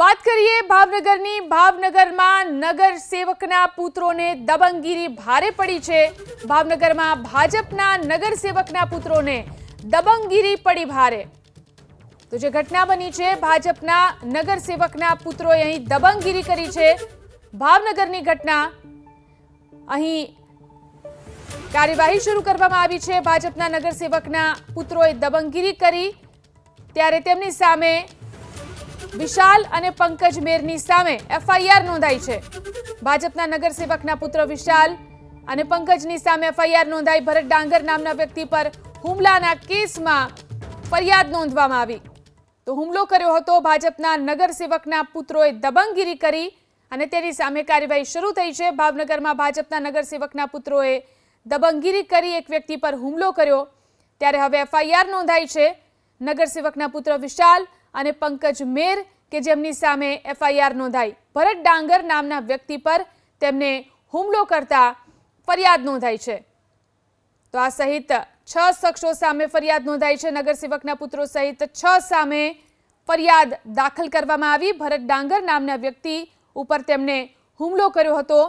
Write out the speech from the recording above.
વાત કરીએ ભાવનગરની. ભાવનગરમાં નગર સેવકના પુત્રોને દબંગગીરી ભારે પડી છે. ભાવનગરમાં ભાજપના નગર સેવકના પુત્રોને દબંગગીરી પડી ભારે. તો જે ઘટના બની છે, ભાજપના નગર સેવકના પુત્રોએ અહીં દબંગગીરી કરી છે. ભાવનગરની ઘટના. અહીં કાર્યવાહી શરૂ કરવામાં આવી છે. ભાજપના નગરસેવકના પુત્રોએ દબંગગીરી કરી. ત્યારે તેમની સામે વિશાલ અને પંકજ મેરની સામે એફઆઈઆર નોંધાઈ છે. ભાજપના નગરસેવકના પુત્ર વિશાલ અને પંકજની સામે એફઆઈઆર નોંધાઈ ભરત ડાંગર નામના વ્યક્તિ પર હુમલાના કેસમાં ફરિયાદ નોંધવામાં આવી. તો હુમલો કર્યો હતો ભાજપના નગરસેવકના પુત્રોએ દબંગગીરી કરી અને તેની સામે કાર્યવાહી શરૂ થઈ છે. ભાવનગરમાં ભાજપના નગરસેવકના પુત્રોએ દબંગગીરી કરી એક વ્યક્તિ પર હુમલો કર્યો. ત્યારે હવે એફઆઈઆર નોંધાઈ છે. નગરસેવકના પુત્ર વિશાલ અને પંકજ મેર, કે જેમની સામે એફઆઈઆર નોંધાઈ. ભરત ડાંગર નામના વ્યક્તિ પર તેમને હુમલો કરતા ફરિયાદ નોંધાઈ છે. તો આ સહિત છ શખ્સો સામે ફરિયાદ નોંધાઈ છે. નગરસેવકના પુત્રો સહિત છ સામે ફરિયાદ દાખલ કરવામાં આવી. ભરત ડાંગર નામના વ્યક્તિ ઉપર તેમણે હુમલો કર્યો હતો.